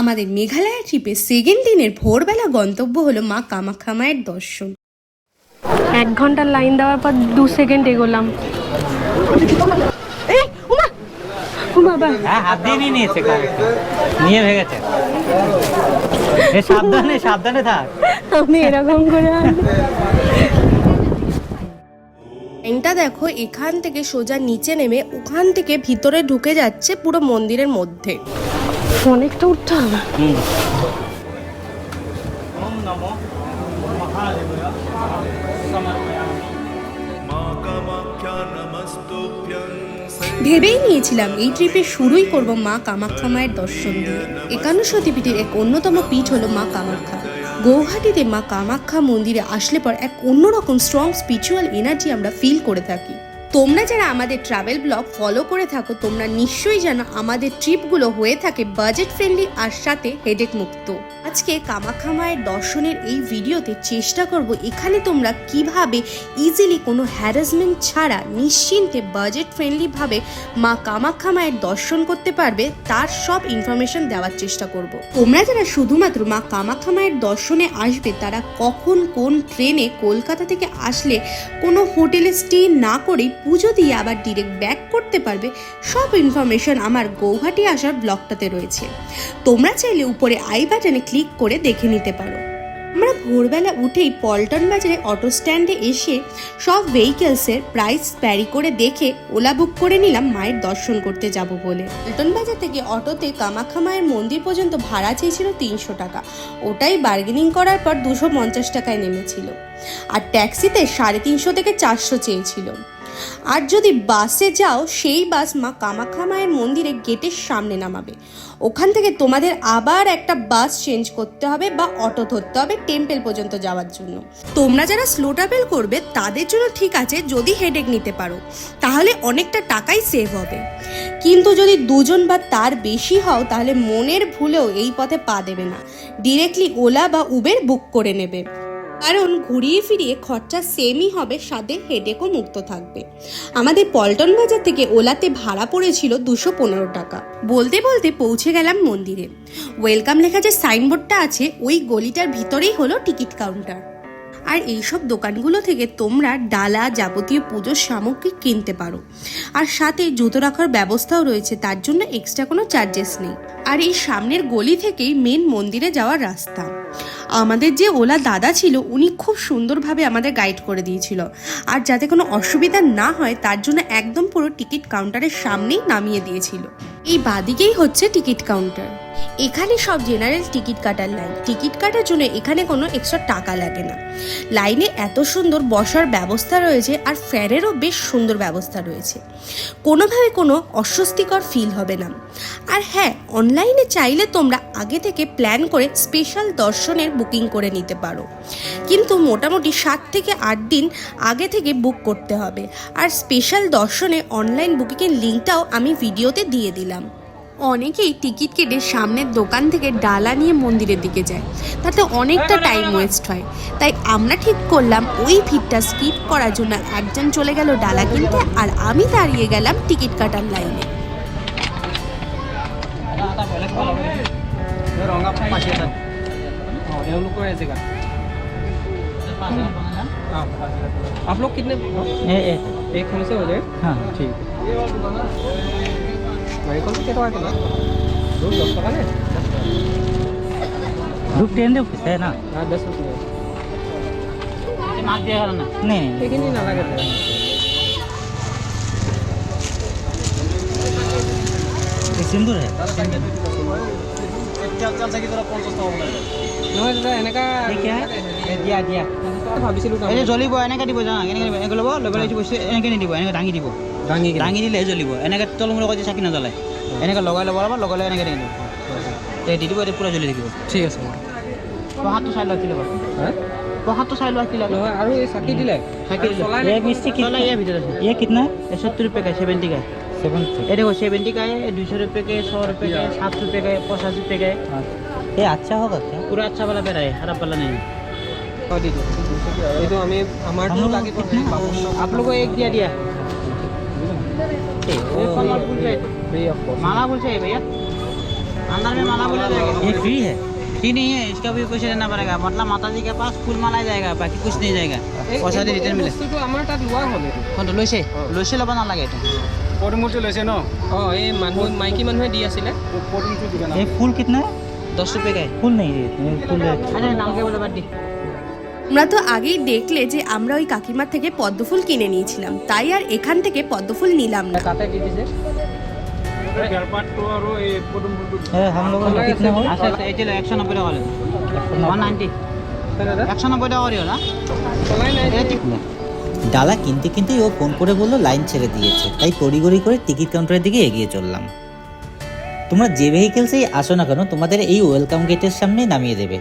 আমাদের মেঘালয় ট্রিপে সেকেন্ড দিনের ভোরবেলা গন্তব্য হলো মা কামাখ্যা মায়ের দর্শন। এক ঘণ্টার লাইন দেওয়ার পর দু সেকেন্ড এগোলাম। হ্যাঁ হাত দিয়ে নিয়ে নিয়েছে কাগজটা। নিয়ে ভেগেছে এ সাবধানে সাবধানে থাক। আমি এরকম করে লাইনটা দেখো এখান থেকে সোজা নিচে নেমে ওখান থেকে ভিতরে ঢুকে যাচ্ছে পুরো মন্দিরের মধ্যে। অনেকটা উঠতে হবে ভেবেই নিয়েছিলাম এই ট্রিপে শুরুই করব মা কামাখ্যা মায়ের দর্শন দিয়ে। একান্ন সতীপীঠের এক অন্যতম পীঠ হলো মা কামাখ্যা। গৌহাটিতে মা কামাখ্যা মন্দিরে আসলে পর এক অন্যরকম স্ট্রং স্পিরিচুয়াল এনার্জি আমরা ফিল করে থাকি। তোমরা যারা আমাদের ট্রাভেল ব্লগ ফলো করে থাকো, তোমরা নিশ্চয়ই জানো আমাদের ট্রিপগুলো হয়ে থাকে বাজেট ফ্রেন্ডলি আর সাথে হেডেক মুক্ত। আজকে কামাখ্যা মায়ের দর্শনের এই ভিডিওতে চেষ্টা করব এখানে তোমরা কীভাবে ইজিলি কোনো হ্যারাসমেন্ট ছাড়া নিশ্চিন্তে বাজেট ফ্রেন্ডলিভাবে মা কামাখ্যা মায়ের দর্শন করতে পারবে, তার সব ইনফরমেশন দেওয়ার চেষ্টা করব। তোমরা যারা শুধুমাত্র মা কামাখ্যা মায়ের দর্শনে আসবে, তারা কখন কোন ট্রেনে কলকাতা থেকে আসলে কোনো হোটেলে স্টে না করেই পুজো দিয়ে আবার ডিরেক্ট ব্যাক করতে পারবে, সব ইনফরমেশন আমার গৌহাটি আসার ব্লগটাতে রয়েছে। তোমরা চাইলে উপরে আই বাটনে ক্লিক করে দেখে নিতে পারো। আমরা ভোরবেলা উঠেই পল্টন বাজারে অটো স্ট্যান্ডে এসে সব ভেহিকেলসের প্রাইস প্যারি করে দেখে ওলা বুক করে নিলাম মায়ের দর্শন করতে যাব বলে। পল্টন বাজার থেকে অটোতে কামাখ্যা মায়ের মন্দির পর্যন্ত ভাড়া চেয়েছিল তিনশো টাকা। ওটাই বার্গেনিং করার পর দুশো পঞ্চাশ টাকায় নেমেছিল। আর ট্যাক্সিতে সাড়ে তিনশো থেকে চারশো চেয়েছিল। আর যদি বাসে যাও, সেই বাস মা কামাখ্যা মায়ের মন্দিরে গেটের সামনে নামাবে। ওখান থেকে তোমাদের আবার একটা বাস চেঞ্জ করতে হবে বা অটো ধরতে হবে টেম্পেল পর্যন্ত যাওয়ার জন্য। তোমরা যারা স্লো ট্রাভেল করবে, তাদের জন্য ঠিক আছে, যদি হেডেক নিতে পারো, তাহলে অনেকটা টাকাই সেভ হবে। কিন্তু যদি দুজন বা তার বেশি হও, তাহলে মনের ভুলেও এই পথে পা দেবে না। ডিরেক্টলি ওলা বা উবের বুক করে নেবে। কারণ ঘুরিয়ে ফিরিয়ে খরচা সেমই হবে সাথে হেডেকও মুক্ত থাকবে। আমাদের পল্টন বাজার থেকে ওলাতে ভাড়া পড়েছিল দুশো পনেরো টাকা। বলতে বলতে পৌঁছে গেলাম মন্দিরে। ওয়েলকাম লেখা যে সাইনবোর্ডটা আছে, ওই গলিটার ভিতরেই হলো টিকিট কাউন্টার আর এইসব দোকানগুলো থেকে তোমরা ডালা যাবতীয় পুজোর সামগ্রী কিনতে পারো। আর সাথে জুতো রাখার ব্যবস্থাও রয়েছে, তার জন্য এক্সট্রা কোনো চার্জেস নেই। আর এই সামনের গলি থেকেই মেন মন্দিরে যাওয়ার রাস্তা। আমাদের যে ওলা দাদা ছিল, উনি খুব সুন্দরভাবে আমাদের গাইড করে দিয়েছিল। আর যাতে কোনো অসুবিধা না হয়, তার জন্য একদম পুরো টিকিট কাউন্টারের সামনেই নামিয়ে দিয়েছিল। এই বাদিকেই হচ্ছে টিকিট কাউন্টার এখানে সব জেনারেল টিকিট কাটার লাইন টিকিট কাটার জন্য এখানে কোনো এক্সট্রা টাকা লাগে না। লাইনে এত সুন্দর বসার ব্যবস্থা রয়েছে আর ফ্যারেরও বেশ সুন্দর ব্যবস্থা রয়েছে। কোনোভাবে কোনো অস্বস্তিকর ফিল হবে না। আর হ্যাঁ অনলাইনে চাইলে তোমরা আগে থেকে প্ল্যান করে স্পেশাল দর্শনের বুকিং করে নিতে পারো। কিন্তু মোটামুটি সাত থেকে আট দিন আগে থেকে বুক করতে হবে। আর স্পেশাল দর্শনে অনলাইন বুকিংয়ের লিঙ্কটাও আমি ভিডিওতে দিয়ে দিলাম। অনেকেই টিকিট কেটে সামনের দোকান থেকে ডালা নিয়ে মন্দিরের দিকে যায় তাতে অনেকটা টাইম ওয়েস্ট হয় তাই আমরা ঠিক করলাম ওই ভিড়টা স্কিপ করার জন্য একজন চলে গেল ডালা কিনতে আর আমি দাঁড়িয়ে গেলাম টিকিট কাটার লাইনে ৰঙা পাচি এটা অঁ এওঁলোকৰ জেগা आप लोग कितने এ এ एक होने से हो जाए হ্যাঁ ঠিক नारियल कितने टका किलो दूध दस टका ने ধূপ ট্রেন দিয়ে উঠিছে না हाँ दस रुपये মাছ দিয়া কাৰণে নে সেইখিনি নালাগে চিন্দুৰ হে নহয় দাদা এনেকা দিয়া দিয়া ভাবিছিলোঁ এই যে জ্বলিব এনেকৈ দিব জানা এনেকৈ দিব এনেকৈ ল'ব লৈ পেলাই এইটো বস্তু এনেকৈ নিদিব এনেকৈ দাঙি দিব দাঙি দাঙি দিলেহে জ্বলিব এনেকৈ তলমূৰ কৰি চাকি নজ্বলাই এনেকৈ লগাই ল'ব লাগিব লগাই লৈ এনেকৈ দাঙি দিব এই দি দিব এতিয়া পূৰা জ্বলি থাকিব ঠিক আছে প্ৰসাদটো চাই লোৱা কি ল'ব হা? প্ৰসাদটো চাই লোৱা কি ল'ব নহয় আৰু এই চাকি দিলে চাকি দিলে চলাই ये मिस्टी চলাই कितना ইয়াৰ ভিতৰত আছে ये कितना ये सत्तर रुपये का सेवेंटी का है सेवन ये देखो सेवेंटी का है दो सौ रुपये के सौ रुपये का है सात रुपये का है पचास रुपये का है ये अच्छा होगा क्या पूरा अच्छा वाला पेड़ा है खराब वाला नहीं है অঁ, দি দিয়ক এইটো আমি আমাৰতো আমাৰো লাগিব কিতনা? आप लोगों को एक दिया दिया माला फूल चाहिए भैया अंदर में माला बोला जाएगा ये फ्री है फ्री नहीं है इसका भी पैसे देना पड़ेगा मतलब माता जी के पास फूल माला जाएगा बाकी कुछ नहीं जाएगा পইচা দি ৰিটাৰ্ণ মিলে বস্তুটো আমাৰ তাত লোৱা হ'ল এইটো কোনটো লৈছে লৈছে ল'ব নালাগে এইটো পদুমূৰ্তি লৈছে ন অঁ এই মানুহ মাইকী মানুহে দি আছিলে পদুমূৰ্তি দোকান ये फूल कितना है দহ টকা গায় फूल नहीं है ये फूल है আরে নামকে বলে বাদ দি আমরা তো আগেই দেখলে যে আমরা ওই কাকিমার থেকে পদ্মফুল কিনে নিয়েছিলাম। তাই আর এখান থেকে পদ্মফুল নিলাম না। ডালা কিনতে কিনতেই ও ফোন করে বলল লাইন ছেড়ে দিয়েছে। তাই তড়িগড়ি করে টিকিট কাউন্টারের দিকে এগিয়ে চললাম। তোমরা যে ভেহিকেলসেই আসো না কেন তোমাদের এই ওয়েলকাম গেটের সামনে নামিয়ে দেবে।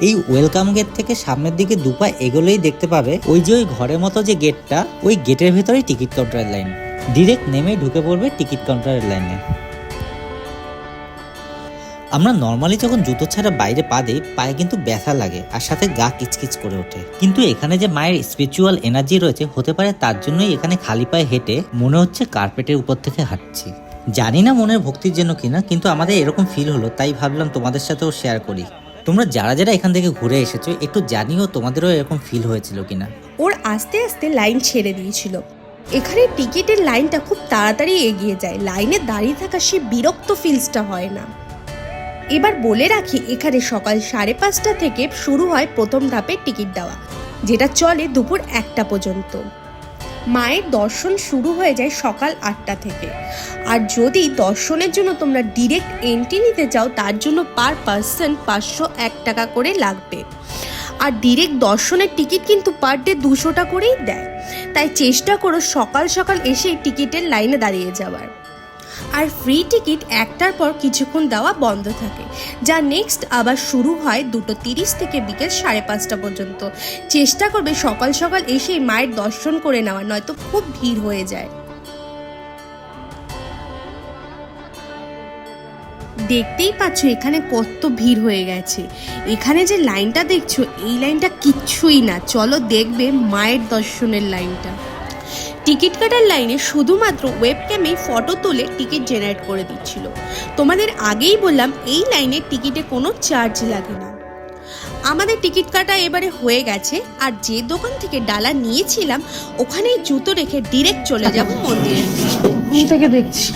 এই ওয়েলকাম গেট থেকে সামনের দিকে দুপা এগোলেই দেখতে পাবে ওই যে ওই ঘরের মতো যে গেটটা, ওই গেটের ভেতরেই টিকিট কাউন্টারের লাইন। ডিরেক্ট নেমে ঢুকে পড়বে টিকিট কাউন্টারের লাইনে। আমরা নর্মালি যখন জুতো ছাড়া বাইরে পা দিই, পায়ে কিন্তু ব্যথা লাগে আর সাথে গা কিচকিচ করে ওঠে। কিন্তু এখানে যে মায়ের স্পিরিচুয়াল এনার্জি রয়েছে, হতে পারে তার জন্যই এখানে খালি পায়ে হেঁটে মনে হচ্ছে কার্পেটের উপর থেকে হাঁটছি। জানি না মনের ভক্তির জন্য কিনা, কিন্তু আমাদের এরকম ফিল হলো, তাই ভাবলাম তোমাদের সাথেও শেয়ার করি। তোমরা যারা যারা এখান থেকে ঘুরে এসেছ, একটু জানিও তোমাদেরও এরকম ফিল হয়েছিল কিনা। ওর আস্তে আস্তে লাইন ছেড়ে দিয়েছিল। এখানে টিকিটের লাইনটা খুব তাড়াতাড়ি এগিয়ে যায়। লাইনে দাঁড়িয়ে থাকা সে বিরক্ত ফিলসটা হয় না। এবার বলে রাখি, এখানে সকাল সাড়ে পাঁচটা থেকে শুরু হয় প্রথম ধাপের টিকিট দেওয়া, যেটা চলে দুপুর একটা পর্যন্ত। মায়ের দর্শন শুরু হয়ে যায় সকাল আটটা থেকে। আর যদি দর্শনের জন্য তোমরা ডিরেক্ট এন্ট্রি নিতে চাও, তার জন্য পার পার্সন পাঁচশো এক টাকা করে লাগবে। আর ডিরেক্ট দর্শনের টিকিট কিন্তু পার ডে দুশোটা করেই দেয়। তাই চেষ্টা করো সকাল সকাল এসে টিকিটের লাইনে দাঁড়িয়ে যাওয়ার। আর ফ্রি টিকিট একটার পর কিছুক্ষণ দেওয়া বন্ধ থাকে, যা নেক্সট আবার শুরু হয় দুটো তিরিশ থেকে বিকেল সাড়ে পাঁচটা পর্যন্ত। চেষ্টা করবে সকাল সকাল এসেই মায়ের দর্শন করে নেওয়া, নয়তো খুব ভিড় হয়ে যায়। দেখতেই পাচ্ছ এখানে কত ভিড় হয়ে গেছে। এখানে যে লাইনটা দেখছ, এই লাইনটা কিচ্ছুই না। চলো দেখবে মায়ের দর্শনের লাইনটা। টিকিট কাটার লাইনে শুধুমাত্র ওয়েবক্যামেই ফটো তুলে টিকিট জেনারেট করে দিচ্ছিল। তোমাদের আগেই বললাম এই লাইনে টিকিটে কোনো চার্জ লাগে না। আমাদের টিকিট কাটা এবারে হয়ে গেছে আর যে দোকান থেকে ডালা নিয়েছিলাম ওখানেই জুতো রেখে ডিরেক্ট চলে যাব মন্দিরে। ঘুম থেকে দেখছি।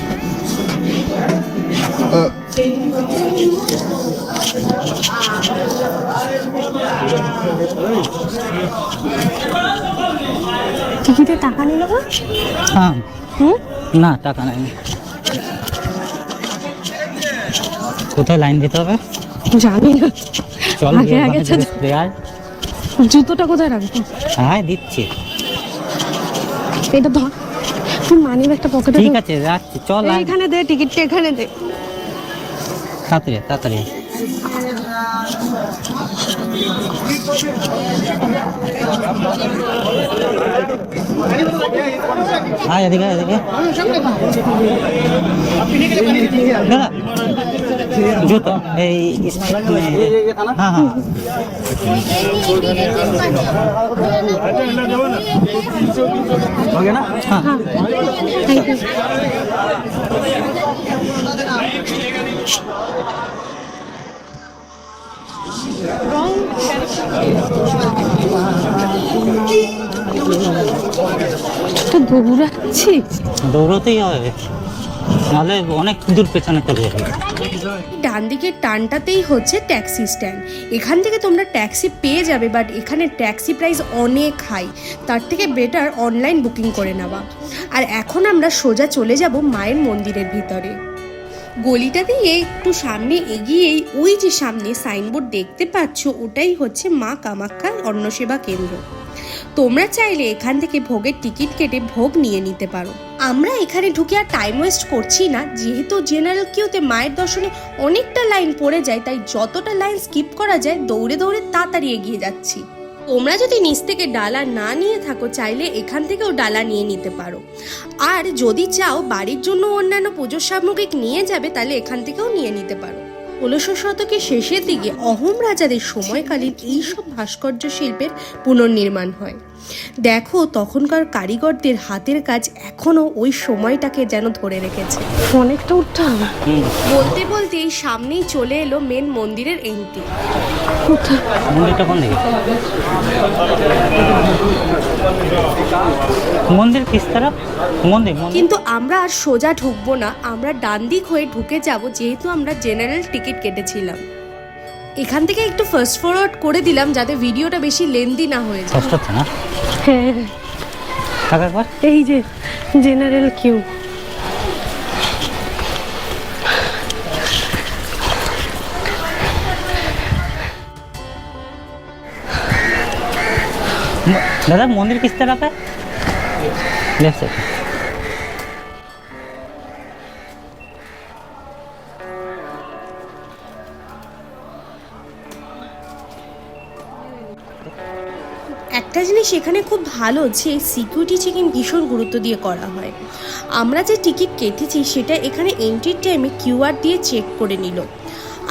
টিকিটে টাকা নিল না হুম? না টাকা নাই। কোথায় লাইন দিতে হবে? জানি না। চল আগে আগে। জুতোটা কোথায় রাখব? হ্যাঁ দিচ্ছি। এটা ধর। তুই মানি একটা পকেটে ঠিক আছে রাখছি। চল। এখানে দে টিকিটটা এখানে দে। তাড়াতাড়ি আয়, তাড়াতাড়ি আয়। আয় এদিকে আয়, এদিকে দাদা জুতো এই হ্যাঁ হ্যাঁ হ্যাঁ থ্যাংক ইউ তো দৌড়াচ্ছি? দৌড়তেই হবে নাহলে অনেক দূর পেছনে চলে যাবে। ডান দিকের টানটাতেই হচ্ছে ট্যাক্সি স্ট্যান্ড। এখান থেকে তোমরা ট্যাক্সি পেয়ে যাবে বাট এখানে ট্যাক্সি প্রাইস অনেক হাই। তার থেকে বেটার অনলাইন বুকিং করে নেওয়া। আর এখন আমরা সোজা চলে যাব মায়ের মন্দিরের ভিতরে। গলিটা দিয়ে একটু সামনে এগিয়েই ওই যে সামনে সাইনবোর্ড দেখতে পাচ্ছ, ওটাই হচ্ছে মা কামাখ্যা অন্নসেবা কেন্দ্র। তোমরা চাইলে এখান থেকে ভোগের টিকিট কেটে ভোগ নিয়ে নিতে পারো। আমরা এখানে ঢুকে আর টাইম ওয়েস্ট করছি না, যেহেতু জেনারেল কিউতে মায়ের দর্শনে অনেকটা লাইন পড়ে যায়, তাই যতটা লাইন স্কিপ করা যায়, দৌড়ে দৌড়ে তাড়াতাড়ি এগিয়ে যাচ্ছি। তোমরা যদি নিচ থেকে ডালা না নিয়ে থাকো, চাইলে এখান থেকেও ডালা নিয়ে নিতে পারো। আর যদি চাও বাড়ির জন্য অন্যান্য পুজোর সামগ্রিক নিয়ে যাবে, তাহলে এখান থেকেও নিয়ে নিতে পারো। ষোলোশো শতকের শেষের দিকে অহোম রাজাদের সময়কালীন এইসব ভাস্কর্য শিল্পের পুনর্নির্মাণ হয়। দেখো তখনকার কারিগরদের হাতের কাজ এখনও ওই সময়টাকে যেন ধরে রেখেছে। অনেকটা উঠতে হবে বলতে বলতে এই সামনেই চলে এলো মেন মন্দিরের এন্ট্রি। মন্দিরটা মন্দির কিস তারা? মন্দির কিন্তু আমরা আর সোজা ঢুকবো না আমরা ডান দিক হয়ে ঢুকে যাব যেহেতু আমরা জেনারেল টিকিট কেটেছিলাম। এখান থেকে একটু ফার্স্ট ফরওয়ার্ড করে দিলাম যাতে ভিডিওটা বেশি লেন্দি না হয়ে যায়। কষ্ট হচ্ছে না? হ্যাঁ। একবার? এই যে জেনারেল কিউ दादा मंदिर किस तरफ है लेफ्ट साइड একটা জিনিস এখানে খুব ভালো যে সিকিউরিটি চেকিং ভীষণ গুরুত্ব দিয়ে করা হয় আমরা যে টিকিট কেটেছি সেটা এখানে এন্ট্রির টাইমে কিউআর দিয়ে চেক করে নিল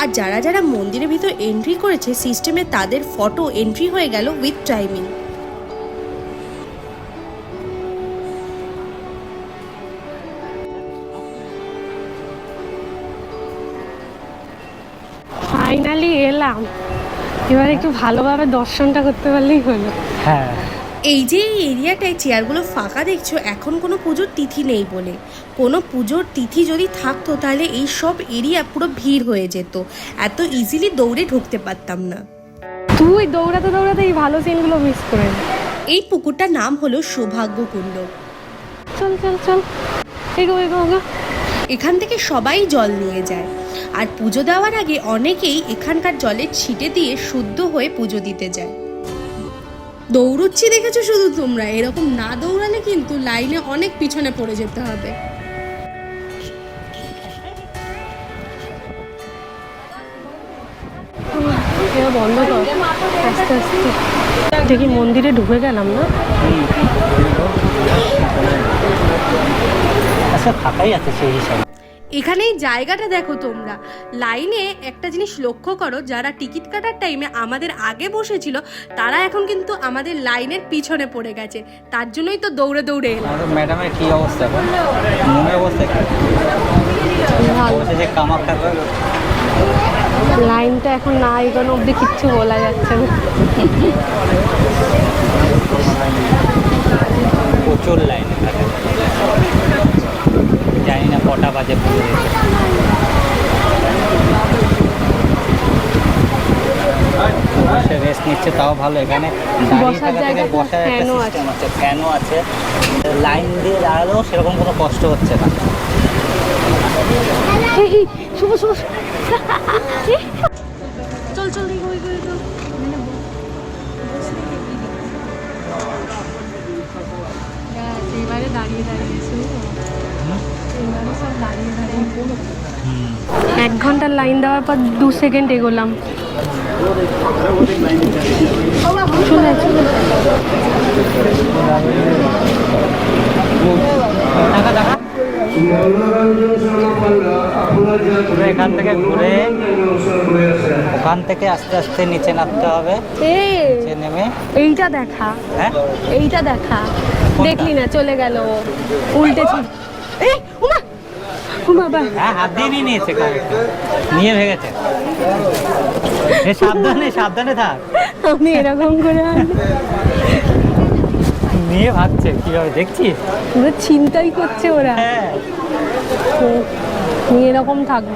আর যারা যারা মন্দিরের ভিতর এন্ট্রি করেছে সিস্টেমে তাদের ফটো এন্ট্রি হয়ে গেল উইথ টাইমিং ভালোভাবে দর্শনটা করতে পারলেই হলো। হ্যাঁ। এই যে এই এরিয়াটায় চেয়ারগুলো ফাঁকা দেখছ এখন কোনো পুজোর তিথি নেই বলে। কোনো পুজোর তিথি যদি থাকতো তাহলে এই সব এরিয়া পুরো ভিড় হয়ে যেত। এত ইজিলি দৌড়ে ঢুকতে পারতাম না। তুই দৌড়াতে দৌড়াতে এই ভালো সিনগুলো মিস করে নে। এই পুকুরটার নাম হলো সৌভাগ্য কুণ্ড চল চল। চল এগো এগো এখান থেকে সবাই জল নিয়ে যায়। আর পুজো দেওয়ার আগে অনেকেই এখানকার জলের ছিটে দিয়ে শুদ্ধ হয়ে পুজো দিতে যায়। দৌড়চ্ছি দেখেছ শুধু তোমরা? এরকম না দৌড়ালে কিন্তু লাইনে অনেক পিছনে পড়ে যেতে হবে। বন্ধ কর। আস্তে আস্তে। দেখি মন্দিরে ঢুকে গেলাম না? আচ্ছা ফাঁকাই আছে সেই হিসাবে। এখানে এই জায়গাটা দেখো তোমরা। লাইনে একটা জিনিস লক্ষ্য করো যারা টিকিট কাটার টাইমে আমাদের আগে বসেছিল তারা এখন কিন্তু আমাদের লাইনের পিছনে পড়ে গেছে। তার জন্যই তো দৌড়ে দৌড়ে এলাম। ম্যাডামের কি অবস্থা লাইনটা এখন না এগোনো অবধি কিচ্ছু বলা যাচ্ছে না। প্রচুর লাইন। জানি না কটা বাজে পুরো বসে রেস্ট নিচ্ছে তাও ভালো। এখানে বসার একটা ফ্যানও সিস্টেম আছে। ফ্যানও আছে। লাইন দিয়ে দাঁড়ালেও সেরকম কোনো কষ্ট হচ্ছে না। শুভ শুভ। চল চল এবারে দাঁড়িয়ে এক ঘণ্টার লাইন দেওয়ার পর দু সেকেন্ড এগোলাম। এখান থেকে ঘুরে ওখান থেকে আস্তে আস্তে নিচে নামতে হবে। এই, নিচে নেমে। এইটা দেখা। হ্যাঁ? এইটা দেখা। দেখলি না চলে গেল উল্টে এই উমা! বাবা হ্যাঁ হাত দিয়ে নিয়ে নিয়েছে। নিয়ে এ সাবধানে সাবধানে থাক। আমি এরকম করে। নিয়ে ভাগছে কীভাবে দেখছিস পুরো চিন্তাই করছে ওরা। হ্যাঁ। নিয়ে এরকম থাকব।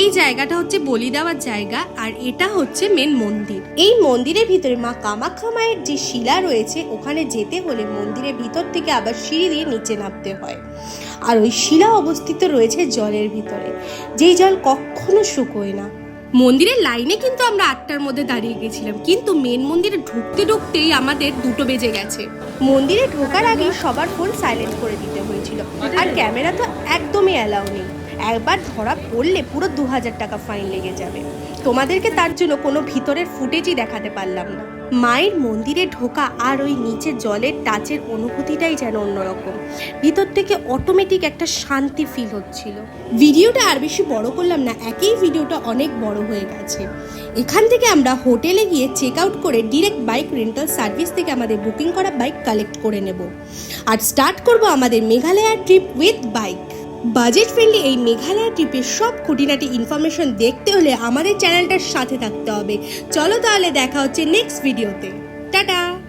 এই জায়গাটা হচ্ছে বলি দেওয়ার জায়গা আর এটা হচ্ছে মেন মন্দির। এই মন্দিরের ভিতরে মা কামাখ্যা মায়ের যে শিলা রয়েছে ওখানে যেতে হলে মন্দিরের ভিতর থেকে আবার সিঁড়ি দিয়ে নিচে নামতে হয়। আর ওই শিলা অবস্থিত রয়েছে জলের ভিতরে। যেই জল কখনো শুকোয় না। মন্দিরের লাইনে কিন্তু আমরা আটটার মধ্যে দাঁড়িয়ে গেছিলাম কিন্তু মেন মন্দিরে ঢুকতে ঢুকতেই আমাদের দুটো বেজে গেছে। মন্দিরে ঢোকার আগে সবার ফোন সাইলেন্ট করে দিতে হয়েছিল। আর ক্যামেরা তো একদমই অ্যালাউ নেই। একবার ধরা পড়লে পুরো দু হাজার টাকা ফাইন লেগে যাবে। তোমাদেরকে তার জন্য কোনো ভিতরের ফুটেজই দেখাতে পারলাম না। মায়ের মন্দিরে ঢোকা আর ওই নিচে জলের টাচের অনুভূতিটাই যেন অন্যরকম। ভিতর থেকে অটোমেটিক একটা শান্তি ফিল হচ্ছিল। ভিডিওটা আর বেশি বড় করলাম না, একই ভিডিওটা অনেক বড় হয়ে গেছে। এখান থেকে আমরা হোটেলে গিয়ে চেক আউট করে ডিরেক্ট বাইক রেন্টাল সার্ভিস থেকে আমাদের বুকিং করা বাইক কালেক্ট করে নেব। আর স্টার্ট করব আমাদের Meghalaya trip with bike budget friendly এই মেঘালয় ট্রিপের সব খুঁটিনাটি ইনফরমেশন দেখতে হলে আমাদের চ্যানেলটার সাথে থাকতে হবে। চলো তাহলে দেখা হচ্ছে নেক্সট ভিডিওতে টাটা!